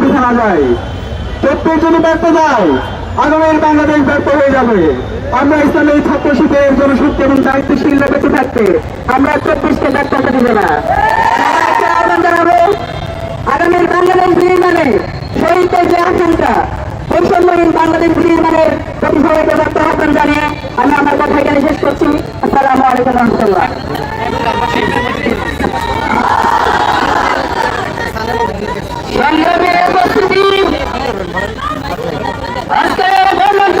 পিছনে না যায় চব্বিশ যদি ব্যর্থ যায়, আগামীর বাংলাদেশ ব্যর্থ হয়ে যাবে। আমরা ইসলামী ছাত্র শিবিরের জনশক্তি এবং দায়িত্বশীল বেঁচে থাকতে আমরা চব্বিশকে ব্যর্থ হতে দিব না। আগামীর বাংলাদেশ নির্মাণে শহীদদের যে আকাঙ্ক্ষা, বৈষম্যহীন বাংলাদেশ নির্মাণের প্রতি সবাইকে ব্যক্ত আহ্বান জানিয়ে আমি আমার কথা এখানে শেষ করছি। আসসালামু আলাইকুম রহমতুল্লাহ সংগ্রামের উপস্থিতি আজকের বর্ণাঢ্য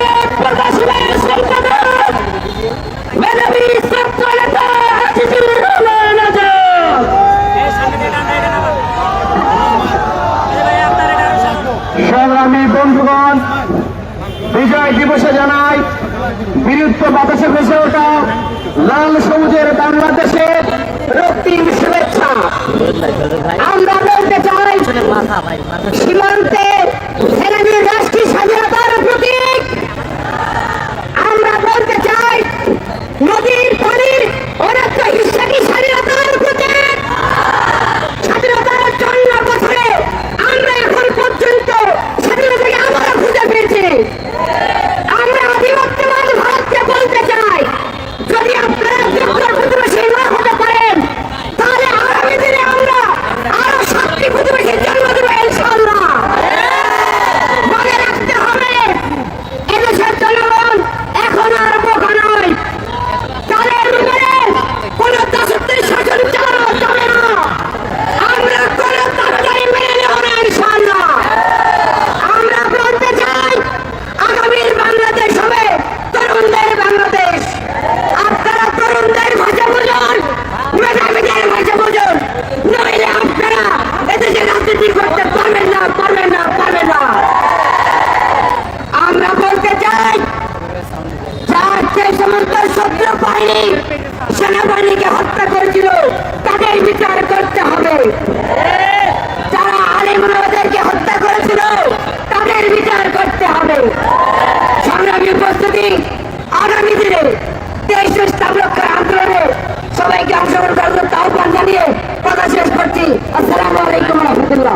বাতাসে ভেসে ওঠা লাল সবুজের বাংলাদেশের রক্তিম শুভেচ্ছা। আমরা বলতে চাই সীমান্তে স্বাধীনতার প্রতীক আমরা বলতে চাই নদীর পানির অনেক হিসাবী স্বাধীনতার প্রতীক স্বাধীনতার চন্ন বছরে আমরা এখন পর্যন্ত স্বাধীনতাকে আমরা খুঁজে পেয়েছি আমরা আধিপত্যবাদ ভারতকে বলতে চাই যদি আপনারা যুক্তর প্রতিবেশী না হতে পারেন তাহলে আগামী দিনে আমরা আরও সাতটি প্রতিবেশীর জন্ম দেবো ইনশাআল্লাহ মনে রাখতে হবে এদেশের জনগণ এখন আর বোকা নয় তাদের উপরে কোন দাসত্বের শাসন চালানো যাবে না আমরা কোন তাড়াতাড়ি মেনে নেব না ইনশাআল্লাহ আমরা বলতে চাই আগামীর বাংলাদেশ হবে তরুণদের বাংলাদেশ আপনারা তরুণদের ভাষা বুঝুন মেধাবীদের ভাষা বুঝুন নইলে আপনারা এদেশে রাজনীতি করতে পারবেন না পারবেন না পারবেন না আমরা বলতে চাই যার যে সমস্ত শত্রু বাহিনী সেনাবাহিনীকে হত্যা করেছিল তাদের বিচার করতে হবে। যারা আলিমদেরকে হত্যা করেছিল তাদের বিচার করতে হবে। সংগ্রামী উপস্থিতি, আগামী দিনে দেশ স্থাপ রক্ষার আন্দোলনে সবাইকে অংশগ্রহণ করার আহ্বান জানিয়ে কথা শেষ করছি। আসসালামু আলাইকুম রহমতুল্লাহ।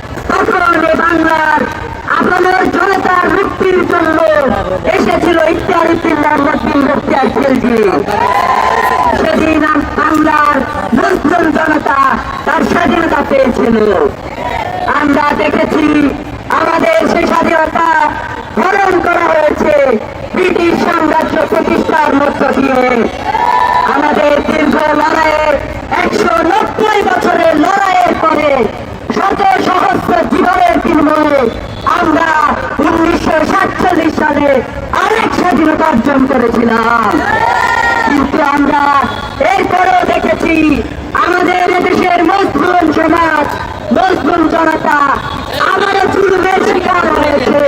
সেদিন বাংলার স্বাধীনতা পেয়েছিল আমরা দেখেছি আমাদের সেই স্বাধীনতা হরণ করা হয়েছে ব্রিটিশ সাম্রাজ্য প্রতিষ্ঠার মধ্য দিয়ে করেছিলাম। কিন্তু আমরা এরপরেও দেখেছি আমাদের দেশের সমাজ জনতা চুরুমের শিকার হয়েছে।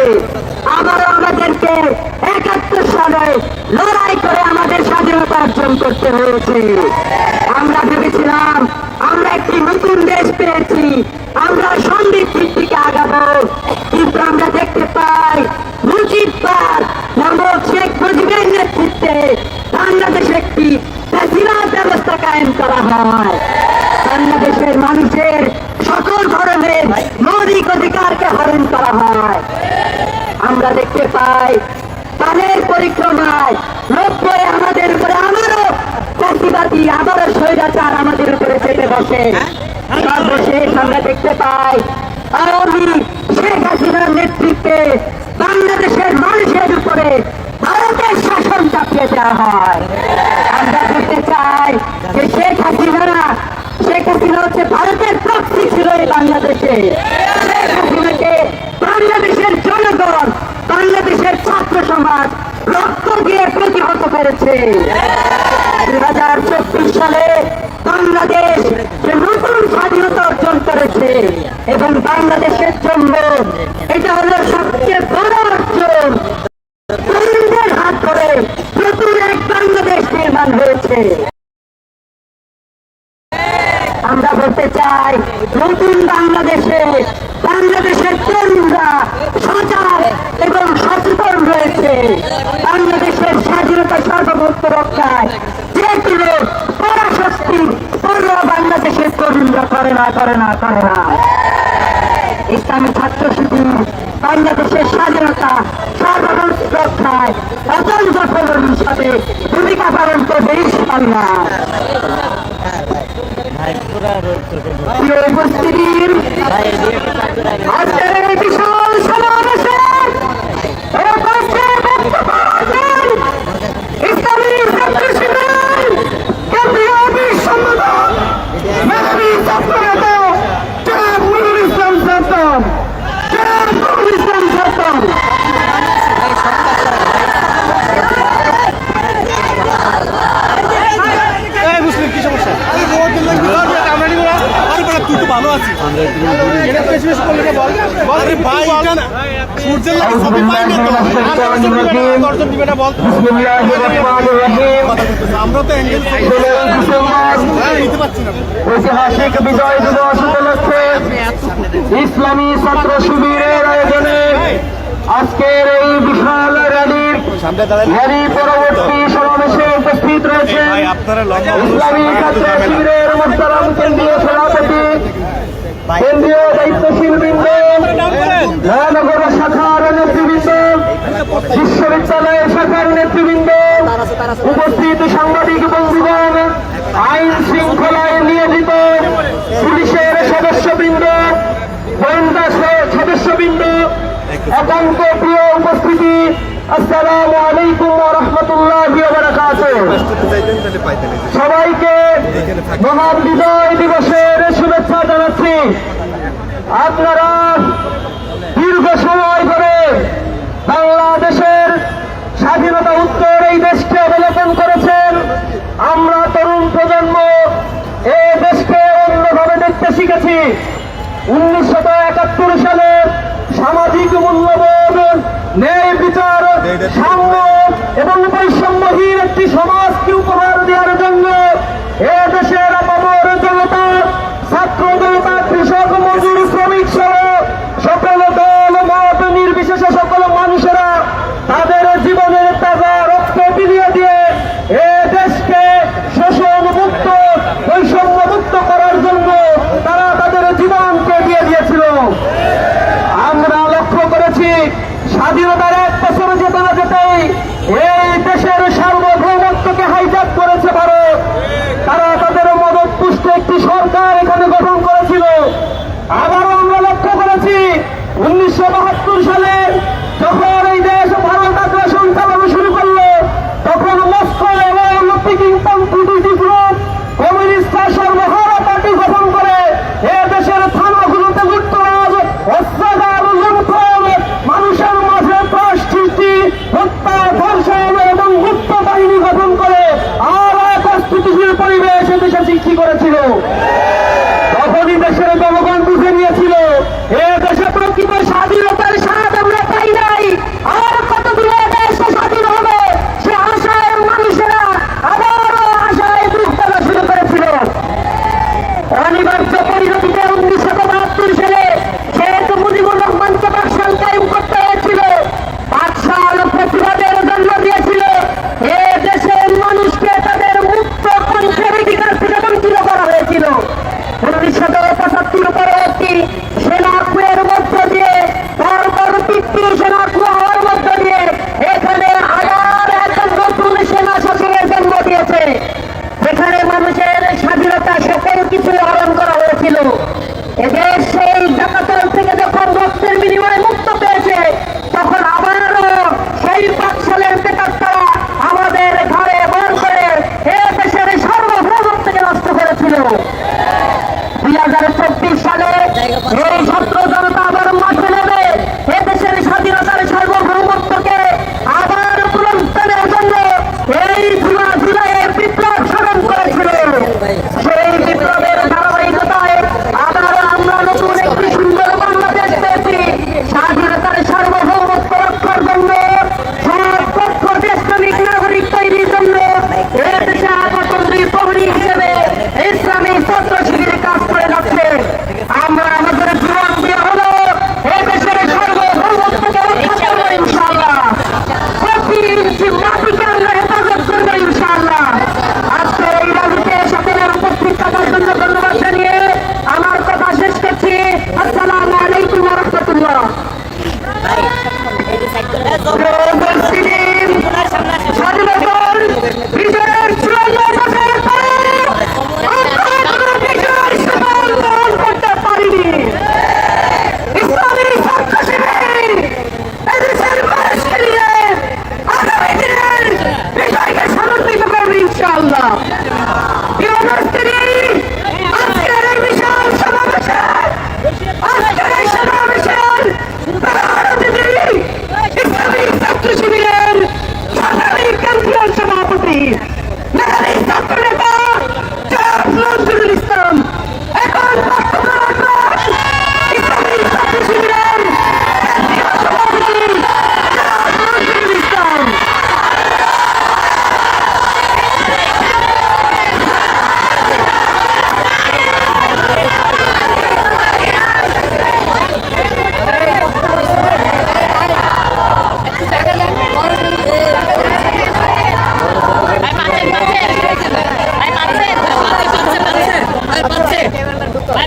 আবারও আমাদেরকে একাত্তর সালে লড়াই করে আমাদের স্বাধীনতা অর্জন করতে হয়েছে আমরা ভেবেছিলাম আমরা একটি নতুন দেশ পেয়েছি আমরা সমৃদ্ধির দিকে আগাবো কিন্তু আমরা দেখতে পাই মুজিববার নামক শেখ মুজিবের নেতৃত্বে বাংলাদেশে একটি ফ্যাসিলাত ব্যবস্থা কায়েম করা হয়। বাংলাদেশের মানুষের সকল ধরনের মৌলিক অধিকারকে হরণ করা হয়। আমরা দেখতে পাই পানের পরিক্রমায় নব্বই আমাদের উপরে আমারও চাষিবাদী আবারও স্বৈরাচার আমাদের উপরে চেপে বসে। সর্বশেষ আমরা দেখতে পাই, আওয়ামী শেখ হাসিনার নেতৃত্বে বাংলাদেশের মানুষের উপরে ভারতের শাসন চাপিয়ে দেওয়া হয় আমরা দেখতে চাই যে শেখ হাসিনা শেখ হাসিনা হচ্ছে ভারতের প্রক্সি ছিল বাংলাদেশে। বাংলাদেশের জনগণ, বাংলাদেশের ছাত্র সমাজ রক্ত দিয়ে প্রতিহত করেছে। দুই হাজার চব্বিশ সালে বাংলাদেশ যে নতুন স্বাধীনতা অর্জন করেছে এবং বাংলাদেশের জন্য এটা হলো সবচেয়ে বড় অর্জন। হাত ধরে নতুন এক বাংলাদেশ নির্মাণ হয়েছে আমরা চাই নতুন বাংলাদেশে, বাংলাদেশের তরুণরা সজাগ এবং সচেতন রয়েছে। বাংলাদেশের স্বাধীনতা সার্বভৌমত্ব রক্ষায় যে কোনো পরাশক্তি পূর্ণ বাংলাদেশের তরুণরা করে না করে না করে না। ইসলামী ছাত্র শিবির বাংলাদেশের স্বাধীনতা সার্বভৌমত্ব রক্ষায় অত্যন্ত প্রবল হিসাবে ভূমিকা পালন করবে ইনশাআল্লাহ। প্রিয় উপস্থিতির আজকের এই বিশাল সমাবেশে উপস্থিত বক্তব্য রাখেন ইসলামী ছাত্র শিবির কেন্দ্রীয় অফিস সম্পাদক মেধাবী ছাত্র নেতা জনাব নুরুল ইসলাম সাদ্দাম জনাব নুরুল ইসলাম সাদ্দাম এই মুসলিম কি সমস্যা আমরা নিব না আরে বড় তুই তো ভালো আছিস এটা বেশি বেশি করলে কে বল বল। আরে ভাই এটা না। সূর্যের লাগে ছবি পাই না তো। দর্শন দিবে না বল। আমরা তো অ্যাঙ্গেল নিতে পারছি না। ঐতিহাসিক বিজয় দিবস উপলক্ষে ইসলামী ছাত্র শিবিরের আয়োজনে আজকের এই বিশাল র্যালির র্যালি পরবর্তী সমাবেশে উপস্থিত রয়েছেন ভাই আপনারা লম্বা ইসলামী ছাত্র শিবিরের মোস্তারাম কেন্দ্রীয় সভাপতি কেন্দ্রীয় দায়িত্বশীল বৃন্দ মহানগর শাখার নেতৃবৃন্দ বিশ্ববিদ্যালয়ের শাখার নেতৃবৃন্দ উপস্থিত সাংবাদিক বন্ধুগণ আসসালামু আলাইকুম রহমতুল্লাহ সবাইকে মহান বিজয় দিবসের শুভেচ্ছা জানাচ্ছি। আপনারা দীর্ঘ সময় ধরে বাংলাদেশের স্বাধীনতা উত্তর এই দেশকে অবলোকন করেছেন। আমরা তরুণ প্রজন্ম এই দেশকে অন্যভাবে দেখতে শিখেছি। উনিশশো একাত্তর সালে সামাজিক মূল্যবোধ ন্যায় বিচার সাম্য এবং বৈষম্যহীন একটি সমাজকে উপহার দেওয়ার জন্য এ দেশের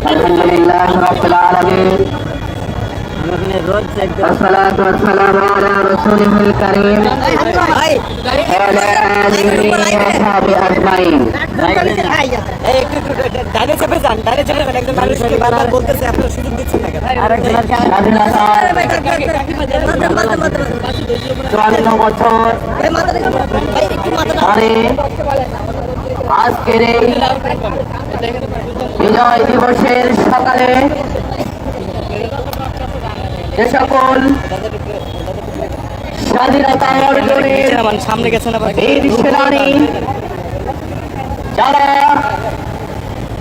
الحمد لله رب العالمين والصلاة والسلام على رسوله الكريم وعلى آله وصحبه أجمعين স্বাধীনতার চুয়ান্ন বছর পরে আজকের এই বিজয় দিবসের সকালে যে সকল স্বাধীনতা অর্জনের সামনে গেছেন বীর সেনানী যারা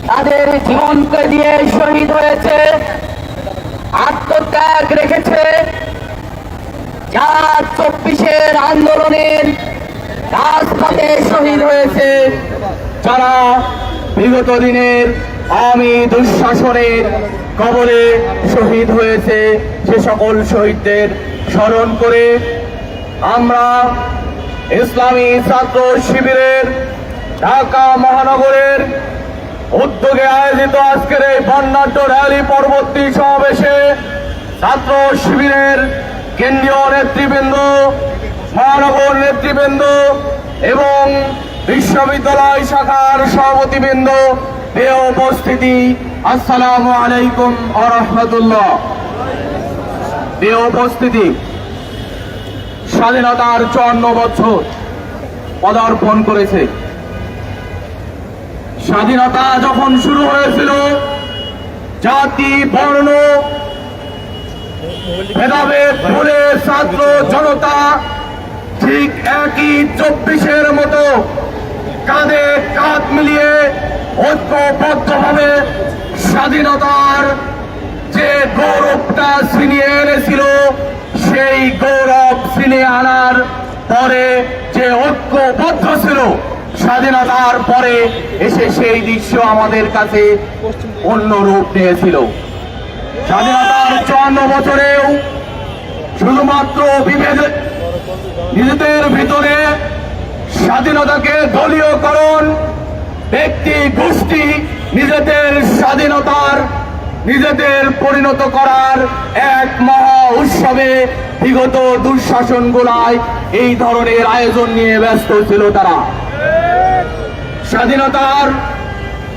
তাদের জীবনকে দিয়ে শহীদ হয়েছে আত্মত্যাগ রেখেছে যারা চব্বিশের আন্দোলনের রাজপথে শহীদ হয়েছে। যারা বিগত দিনের আওয়ামী দুঃশাসনের কবলে শহীদ হয়েছে, সে সকল শহীদদের স্মরণ করে আমরা ইসলামী ছাত্র শিবিরের ঢাকা মহানগরের উদ্যোগে আয়োজিত আজকের এই বর্ণাঢ্য র্যালি পরবর্তী সমাবেশে ছাত্র শিবিরের কেন্দ্রীয় নেতৃবৃন্দ, মহানগর নেতৃবৃন্দ এবং বিশ্ববিদ্যালয় শাখার সভাপতিবৃন্দ এ উপস্থিতি, আসসালামু আলাইকুম আ রহমতুল্লাহ উপস্থিতি, স্বাধীনতার চুয়ান্ন বছর পদার্পণ করেছে। স্বাধীনতা যখন শুরু হয়েছিল, জাতি, বর্ণ, ভেদাভেদ, ভুলে ছাত্র, জনতা ঠিক একই চব্বিশের মতো কাঁধে কাঁধ মিলিয়ে ঐক্যবদ্ধভাবে স্বাধীনতার যে গৌরবটা ছিনিয়ে এনেছিল, সেই গৌরব ছিনিয়ে আনার পরে যে ঐক্যবদ্ধ ছিল, স্বাধীনতার পরে এসে সেই দৃশ্য আমাদের কাছে অন্য রূপ নিয়েছিল। স্বাধীনতার চুয়ান্ন বছরেও শুধুমাত্র বিভেদ নিজেদের ভিতরে স্বাধীনতাকে দলীয়করণ, ব্যক্তি গোষ্ঠী নিজেদের স্বাধীনতার, নিজেদের পরিণত করার এক মহা উৎসবে বিগত দুঃশাসন গোলায় এই ধরনের আয়োজন নিয়ে ব্যস্ত ছিল তারা। স্বাধীনতার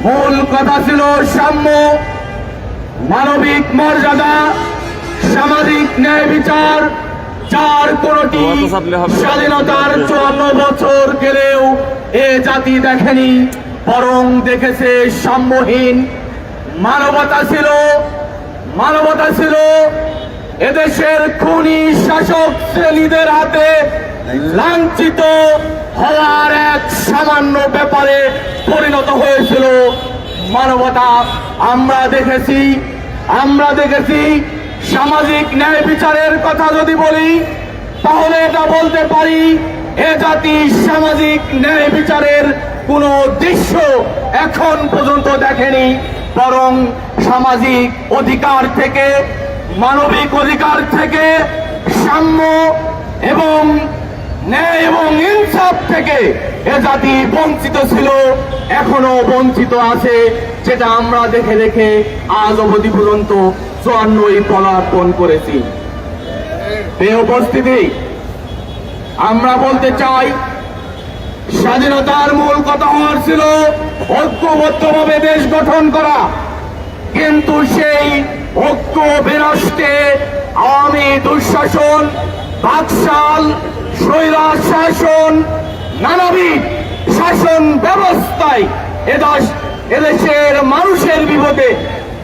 মূল কথা ছিল সাম্য, মানবিক মর্যাদা, সামাজিক ন্যায় বিচার যার কোনটি স্বাধীনতার চুয়ান্ন বছর গেলেও এ জাতি দেখেনি বরং দেখেছে সাম্যহীন। মানবতা ছিল মানবতা ছিল এদেশের খুনি শাসক শ্রেণীদের হাতে লাঞ্ছিত হওয়ার এক সামান্য ব্যাপারে পরিণত হয়েছিল। মানবতা আমরা দেখেছি আমরা দেখেছি সামাজিক ন্যায় বিচারের কথা যদি বলি, তাহলে এটা বলতে পারি, এ জাতি সামাজিক ন্যায় বিচারের কোনো দৃশ্য এখন পর্যন্ত দেখেনি, বরং সামাজিক অধিকার থেকে, মানবিক অধিকার থেকে, সাম্য এবং ন্যায় এবং ইনসাফ থেকে এ জাতি বঞ্চিত ছিল, এখনও বঞ্চিত আছে, যেটা আমরা দেখে দেখে আজ অবধি পর্যন্ত চুয়ান্নই পদার্পণ করেছি। এই উপস্থিতি আমরা বলতে চাই, স্বাধীনতার মূল কথা হওয়ার ছিল ঐক্যবদ্ধভাবে দেশ গঠন করা। কিন্তু সেই ঐক্য বিনষ্টে আওয়ামী দুঃশাসন বাকশাল স্বৈরা শাসন নানাবিধ শাসন ব্যবস্থায় এদেশ এদেশের মানুষের বিপদে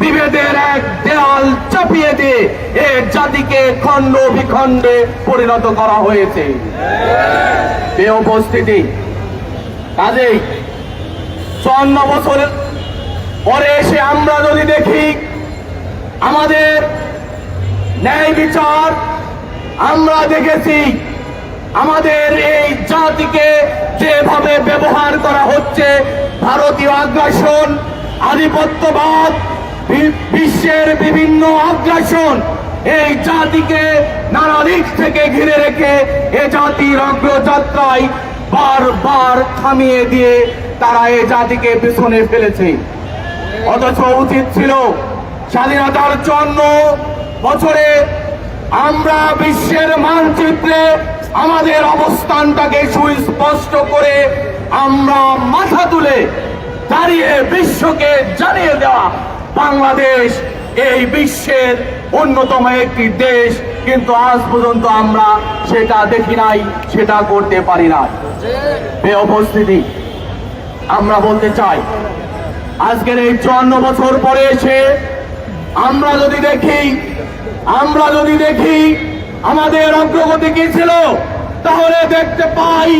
বিভেদের এক দেয়াল চাপিয়ে দিয়ে এ জাতিকে খণ্ড বিখণ্ডে পরিণত করা হয়েছে। এ উপস্থিতি, কাজেই চুয়ান্ন বছরের পরে এসে আমরা যদি দেখি, আমাদের ন্যায় বিচার আমরা দেখেছি, আমাদের এই জাতিকে যেভাবে ব্যবহার করা হচ্ছে, ভারতীয় আগ্রাসন, আধিপত্যবাদ বিশ্বের বিভিন্ন আগ্রাসন এই জাতিকে নানা দিক থেকে ঘিরে রেখে এ জাতির অগ্রযাত্রায় বারবার থামিয়ে দিয়ে তারা এ জাতিকে পেছনে ফেলেছে। অথচ উচিত ছিল স্বাধীনতার জন্য বছরে আমরা বিশ্বের মানচিত্রে আমাদের অবস্থানটাকে সুস্পষ্ট করে আমরা মাথা তুলে দাঁড়িয়ে বিশ্বকে জানিয়ে দেওয়া বাংলাদেশ এই বিশ্বের অন্যতম একটি দেশ, কিন্তু আজ পর্যন্ত আমরা সেটা দেখি নাই, সেটা করতে পারি না উপস্থিতি আমরা বলতে চাই, আজকের এই চুয়ান্ন বছর পরে এসে আমরা যদি দেখি, আমরা যদি দেখি আমাদের অগ্রগতি কি ছিল, তাহলে দেখতে পাই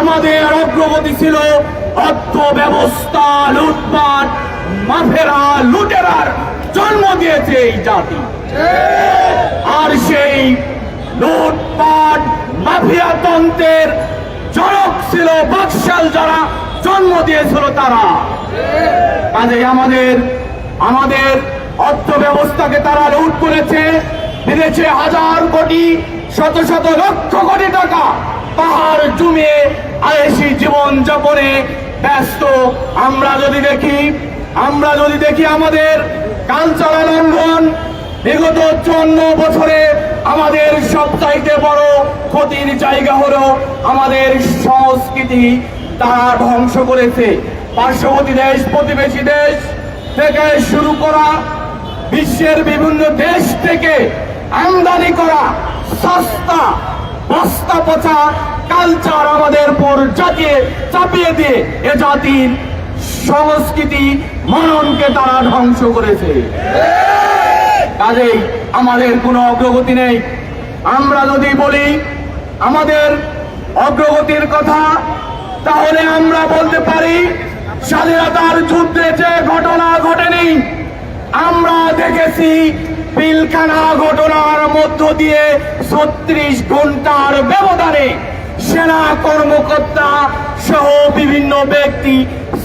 আমাদের অগ্রগতি ছিল অর্থ ব্যবস্থা লুটপাট মাফেরা, লুটেরার জন্ম দিয়েছে এই জাতি। আর সেই লুটপাট মাফিয়া তন্ত্রের জনক ছিল বাকশাল যারা, জন্ম দিয়েছিল তারা। কাজে আমাদের আমাদের অর্থ ব্যবস্থাকে তারা লুট করেছে বিদেশে হাজার কোটি, শত শত লক্ষ কোটি টাকা পাহাড় জমিয়ে আয়েসি জীবন যাপনে ব্যস্ত। আমরা যদি দেখি আমরা যদি দেখি আমাদের কালচারাল অঙ্গন, বিগত চুয়ান্ন বছরে আমাদের সবচাইতে বড় ক্ষতির জায়গা হলো আমাদের সংস্কৃতি তারা ধ্বংস করেছে। পার্শ্ববর্তী দেশ, প্রতিবেশী দেশ থেকে শুরু করা, বিশ্বের বিভিন্ন দেশ থেকে আমদানি করা সস্তা, বস্তা পচা কালচার আমাদের পর জাতিয়ে চাপিয়ে দিয়ে এ জাতির সংস্কৃতি মননকে তারা ধ্বংস করেছে। কাজেই আমাদের কোনো অগ্রগতি নেই। আমরা যদি বলি আমাদের অগ্রগতির কথা, তাহলে আমরা বলতে পারি স্বাধীনতার যুদ্ধে যে ঘটনা ঘটেনি, আমরা দেখেছি পিলখানা ঘটনার মধ্য দিয়ে ছত্রিশ ঘণ্টার ব্যবধানে সেনা কর্মকর্তা সহ বিভিন্ন ব্যক্তি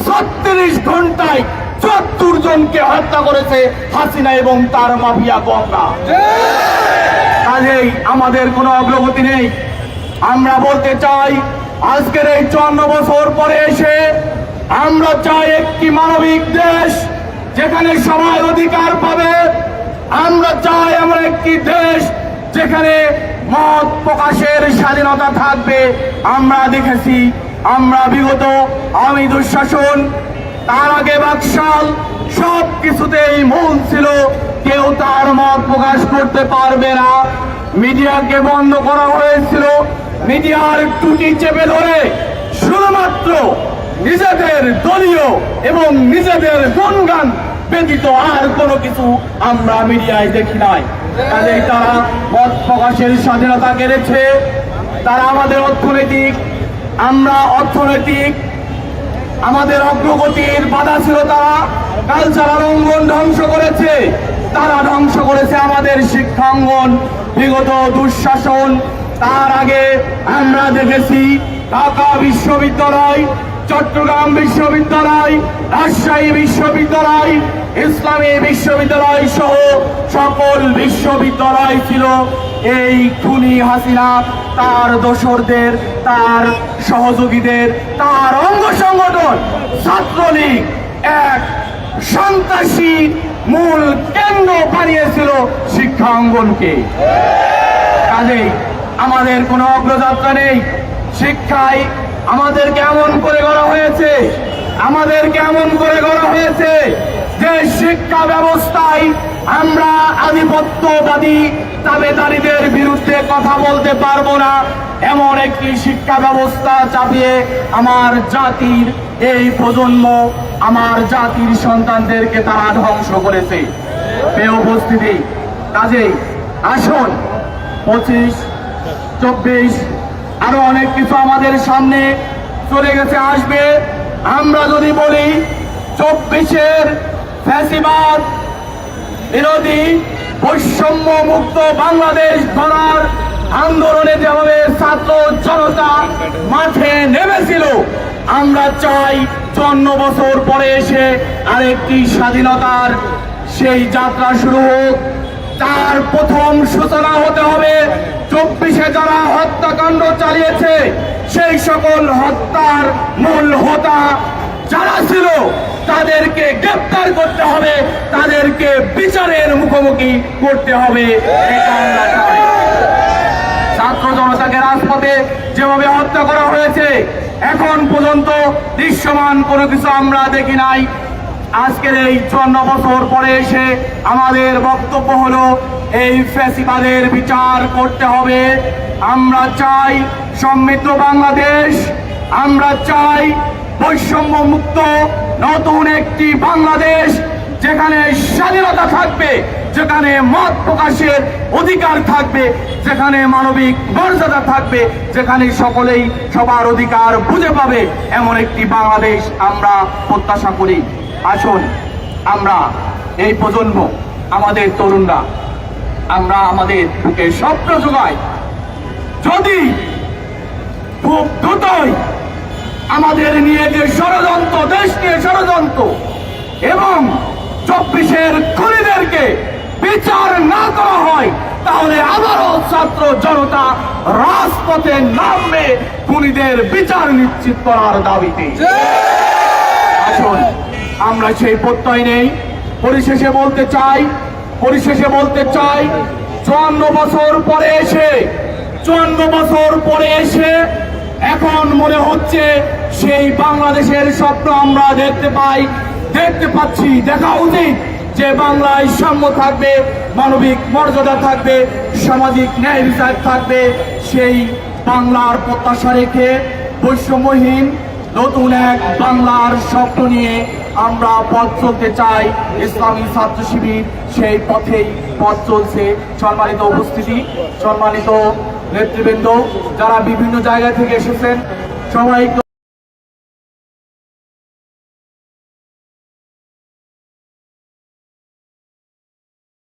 ছত্রিশ ঘন্টায় চুয়াত্তর জনকে হত্যা করেছে হাসিনা এবং তার মাফিয়া গঙ্গা কাজেই আমাদের কোনো অগ্রগতি নেই। আমরা বলতে চাই, আজকের এই চুয়ান্ন বছর পরে এসে আমরা চাই একটি মানবিক দেশ যেখানে সবাই অধিকার পাবে। আমরা চাই এমন একটি দেশ যেখানে মত প্রকাশের স্বাধীনতা থাকবে। আমরা দেখেছি আমরা বিগত আমি দুঃশাসন, তার আগে বাকশাল, সব কিছুতেই মন ছিল, কেউ তার মত প্রকাশ করতে পারবে না। মিডিয়াকে বন্ধ করা হয়েছিল, মিডিয়ার টুটি চেপে ধরে, শুধুমাত্র নিজেদের দলীয় এবং নিজেদের গুণগান ব্যতীত আর কোনো কিছু আমরা মিডিয়ায় দেখি নাই। কাজেই তারা মত প্রকাশের স্বাধীনতা কেড়েছে, তারা আমাদের অর্থনৈতিক আমরা অর্থনৈতিক, আমাদের অগ্রগতির বাধা ছিল তারা কালচারাল অঙ্গন ধ্বংস করেছে। তারা ধ্বংস করেছে আমাদের শিক্ষাঙ্গন, বিগত দুঃশাসন। তার আগে আমরা দেখেছি ঢাকা বিশ্ববিদ্যালয়, চট্টগ্রাম বিশ্ববিদ্যালয়, রাজশাহী বিশ্ববিদ্যালয়, ইসলামী বিশ্ববিদ্যালয় সহ সকল বিশ্ববিদ্যালয় ছিল। এই খুনি হাসিনা, তার দোসরদের, তার সহযোগীদের, তার অঙ্গ সংগঠন, ছাত্রলীগ, এক সন্ত্রাসী মূল কেন্দ্র বানিয়েছিল শিক্ষা অঙ্গনকে। কাজেই আমাদের কোনো অগ্রযাত্রা নেই। শিক্ষায় আমাদের কেমন করে গড়া হয়েছে আমাদের কেমন করে গড়া হয়েছে যে শিক্ষা ব্যবস্থায় আমরা আধিপত্যবাদী দাবেদারীদের বিরুদ্ধে কথা বলতে পারব না। এমন একটি শিক্ষা ব্যবস্থা চাপিয়ে আমার জাতির এই প্রজন্ম, আমার জাতির সন্তানদেরকে তারা ধ্বংস করেছে। বে উপস্থিতি, কাজেই আসুন, পঁচিশ, চব্বিশ, আরও অনেক কিছু আমাদের সামনে চলে গেছে, আসবে। আমরা যদি বলি, চব্বিশের ফ্যাসিবাদ বিরোধী বৈষম্য মুক্ত বাংলাদেশ গড়ার আন্দোলনে যেভাবে ছাত্র জনতা মাঠে নেমেছিল, আমরা চাই চন্ন বছর পরে এসে আরেকটি স্বাধীনতার সেই যাত্রা শুরু হোক। তার প্রথম সূচনা হতে হবে, চব্বিশে যারা হত্যাকাণ্ড চালিয়েছে, সেই সকল হত্যার মূল হোতা যারা ছিল তাদেরকে গ্রেপ্তার করতে হবে, তাদেরকে বিচারের মুখোমুখি করতে হবে। ছাত্র জনতাকে রাজপথে যেভাবে হত্যা করা হয়েছে, এখন পর্যন্ত দৃশ্যমান কোনো কিছু আমরা দেখি নাই। আজকের এই চুয়ান্ন বছর পরে এসে আমাদের বক্তব্য হলো, এই ফ্যাসিবাদের বিচার করতে হবে। আমরা চাই সমৃদ্ধ বাংলাদেশ, আমরা চাই বৈষম্য মুক্ত নতুন একটি বাংলাদেশ যেখানে স্বাধীনতা থাকবে, যেখানে মত প্রকাশের অধিকার থাকবে, যেখানে মানবিক মর্যাদা থাকবে, যেখানে সকলেই সবার অধিকার বুঝে পাবে, এমন একটি বাংলাদেশ আমরা প্রত্যাশা করি। আসুন, আমরা এই প্রজন্ম, আমাদের তরুণরা, আমরা আমাদের বুকে স্বপ্ন যোগাই যদি খুব দ্রুতই আমাদের নিয়ে যে ষড়যন্ত্র, দেশ নিয়ে ষড়যন্ত্র এবং চব্বিশের খুনিদেরকে বিচার না করা হয়, তাহলে আবারও ছাত্র জনতা রাজপথে নামবে খুনিদের বিচার নিশ্চিত করার দাবিতে। আসুন, আমরা সেই প্রত্যয় নেই। পরিশেষে বলতে চাই, পরিশেষে বলতে চাই, চুয়ান্ন বছর পরে এসে, চুয়ান্ন বছর পরে এসে এখন মনে হচ্ছে সেই বাংলাদেশের স্বপ্ন আমরা দেখতে পাই, দেখতে পাচ্ছি, দেখা উচিত যে বাংলায় সাম্য থাকবে, মানবিক মর্যাদা থাকবে, সামাজিক ন্যায় বিচার থাকবে। সেই বাংলার প্রত্যাশা রেখে বৈষম্যহীন নতুন এক বাংলার স্বপ্ন নিয়ে আমরা পথ চলতে চাই। ইসলামী ছাত্র শিবির সেই পথেই পথ চলছে। সম্মানিত উপস্থিতি, সম্মানিত নেতৃবৃন্দ, যারা বিভিন্ন জায়গা থেকে এসেছেন সবাই